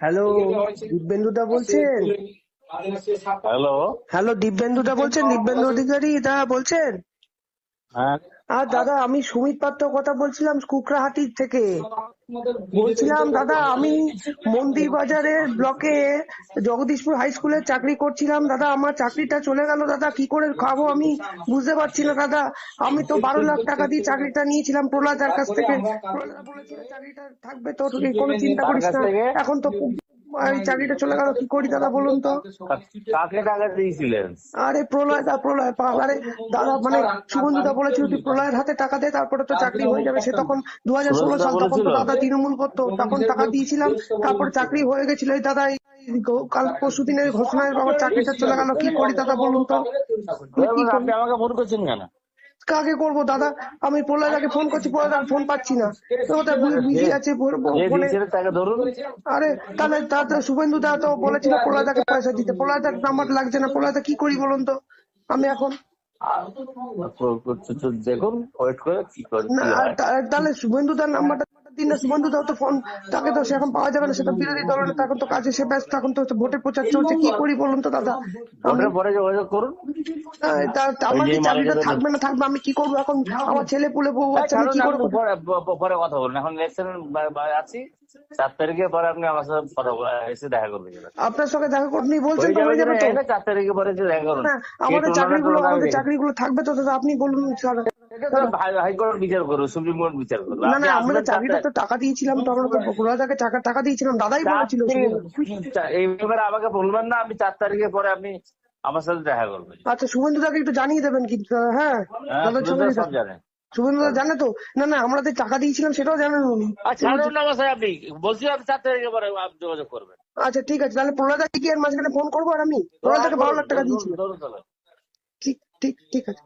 Hello দিব্যেন্দুদা বলছেন? Hello? Hello দিব্যেন্দুদা বলছেন? দিব্যেন্দু অধিকারী দা বলছেন? আর দাদা আমি সুমিত পাত্র কথা বলছিলাম কুকরাহাটির থেকে। বলছিলাম দাদা আমি মন্দির বাজারের ব্লকে জগদীশপুর হাই স্কুলে চাকরি করছিলাম। দাদা আমার চাকরিটা চলে গেল দাদা কি করে খাব আমি বুঝতে পারছি না দাদা। আমি তো বারো লাখ টাকা দিয়ে চাকরিটা নিয়েছিলাম প্রহ্লাদার কাছ থেকে। প্রহ্লাদা বলেছিল চাকরিটা থাকবে তো কোনো চিন্তা করিস না। এখন তো চাকরিটা চলে গেল কি করি দাদা বলুন তো? কাকে টাকা দিয়েছিলেন। আরে প্রলয় দা প্রলয় পা- আরে দাদা মানে সুগন্ধুদা বলেছিল তুই প্রলয়ের হাতে টাকা দে তারপরে তো চাকরি হয়ে যাবে। সে তখন দু হাজার ষোলো সাল তখন তো দাদা তৃণমূল করতো তখন টাকা দিয়েছিলাম তারপরে চাকরি হয়ে গেছিল। এই দাদা কাল পরশু দিনের ঘোষণায় বাবার চাকরিটা চলে গেল কি করি দাদা বলুন তো? আপনি আমাকে ফোন করছেন কেন? কাকে করব দাদা? আমি প্রলয়দাকে ফোন করছি প্রলয়দার ফোন পাচ্ছি না। তো ওটা বিজি আছে ধরুন? আরে তাহলে তাতে শুভেন্দু দা তো বলেছিল প্রলয়দাকে পয়সা দিতে। প্রলয়দার নাম্বার লাগছে না। প্রলয়দা কি করি বলুন তো? আমি এখন দেখুন ওয়েট করে কি করে তাহলে শুভেন্দু দার নাম্বারটা দিন না শুভেন্দু দাও তো ফোন তাকে তো এখন পাওয়া যাবে না সেটা বিরোধী দল এখন তো কাজে সে ব্যস্ত এখন তো ভোটের প্রচার চলছে কি করি বলুন তো দাদা? আমি ভোটের পরে যোগাযোগ করুন। আমার চাকরিটা থাকবে না থাকবে আমি কি করব এখন? আমার ছেলে পুলে বউ বাচ্চা আমি কি করব? পরে পরে কথা বলুন। এখন ইলেকশন আছি। চার তারিখে পরে আপনি আমার সাথে কথা এসে দেখা করবেন। আপনার সঙ্গে দেখা করতে বলছেন তো হয়ে যাবে তো। চার তারিখে পরে এসে দেখা করুন। না আমাদের চাকরিগুলো আমাদের চাকরিগুলো থাকবে তো দাদা আপনি বলুন স্যার। হাইকোর্ট বিচার করব সুপ্রিম কোর্ট বিচার করব না না আমরা চাকরিটা তো টাকা দিয়েছিলাম তো আমরা তো টাকা টাকা দিয়েছিলাম দাদাই বলেছিল এই ব্যাপারে আমাকে বলবেন না আমি চার তারিখে পরে আপনি আমার সাথে দেখা করবেন। আচ্ছা শুভেন্দু দাকে একটু জানিয়ে দেবেন কিন্তু হ্যাঁ হ্যাঁ, দাদা সব জানেন শুভেন্দু দা জানে তো? না না আমরা যে টাকা দিয়েছিলাম সেটাও জানেন উনি। আচ্ছা আপনি বলছি আপনি চার তারিখে পরে যোগাযোগ করবেন। আচ্ছা ঠিক আছে তাহলে প্রলয়দাকে কি এর মাঝখানে ফোন করব আর আমি? প্রলয়দাকে বারো লাখ টাকা দিয়েছি ধরুন তাহলে ঠিক ঠিক ঠিক আছে।